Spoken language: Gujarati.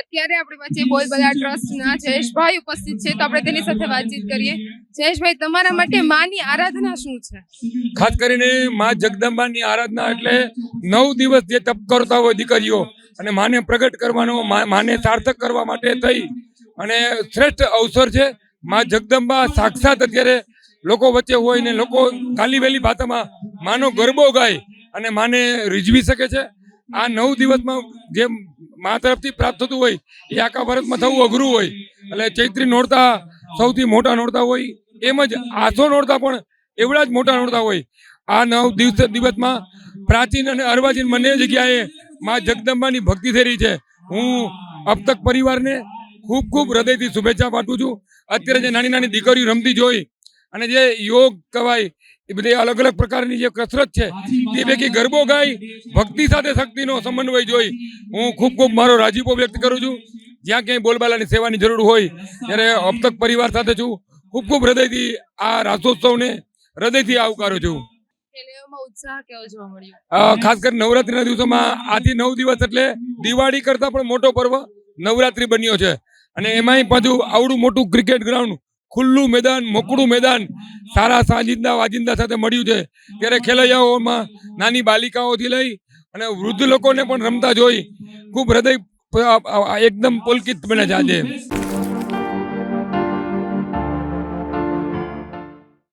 અત્યારે આપણી વચ્ચે બોલબલા ટ્રસ્ટના જયેશભાઈ ઉપસ્થિત છે, તો આપણે તેની સાથે વાતચીત કરીએ. જયેશભાઈ, તમારા માટે માની આરાધના શું છે? ખાસ કરીને માં જગદંબાની આરાધના એટલે નવ દિવસ જે તપ કરતા હોય દીકરીઓ, અને માને પ્રગટ કરવાનો માને સાર્થક કરવા માટે થઈ. અને શ્રેષ્ઠ અવસર છે, માં જગદંબા સાક્ષાત અત્યારે લોકો વચ્ચે હોય ને લોકો કાલી વેલી ભાતામાં માનો ગરબો ગાય, અને માને રીઝવી શકે છે. આ નવ દિવસમાં જે મા તરફથી પ્રાપ્ત થતું હોય, એ આખા વર્ષમાં થવું અઘરું હોય. એટલે ચૈત્રી નોરતા સૌથી મોટા નોરતા હોય. એમ જ આસો નોરતા પણ એવડા જ મોટા નોરતા હોય. આ નવ દિવસ દિવસમાં પ્રાચીન અને અર્વાચીન બંને જગ્યાએ મા જગદંબાની ભક્તિ થઈ રહી છે. હું અબતક પરિવારને ખૂબ ખૂબ હૃદયથી શુભેચ્છા પાઠવું છું. અત્યારે જે નાની નાની દીકરીઓ રમતી જોઈ અને જે યોગ કહેવાય એ બધી અલગ અલગ પ્રકારની જે કસરત છે તે પૈકી ગરબો ગાય ભક્તિ સાથે શક્તિનો સમન્વય જોઈ. હું ખૂબ ખૂબ મારો રાજીપો વ્યક્ત કરું છું. જ્યાં ક્યાંય બોલબાલાની સેવાની જરૂર હોય ત્યારે અબતક પરિવાર સાથે છું. ખૂબ ખૂબ હૃદયથી આ રાસોત્સવને હૃદયથી આવકારું છું. ખાસ કરી નવરાત્રીના દિવસોમાં આથી નવ દિવસ એટલે દિવાળી કરતાં પણ મોટો પર્વ નવરાત્રી બન્યો છે. અને એમાંય પાછું આવડું મોટું ક્રિકેટ ગ્રાઉન્ડ ખુલ્લું મેદાન મોકળું મેદાન સારા સાજિંદા વાજિંદા સાથે મળ્યું છે. ત્યારે ખેલૈયાઓમાં નાની બાલિકાઓથી લઈ અને વૃદ્ધ લોકોને પણ રમતા જોઈ ખૂબ હૃદય એકદમ પુલકિત બને છે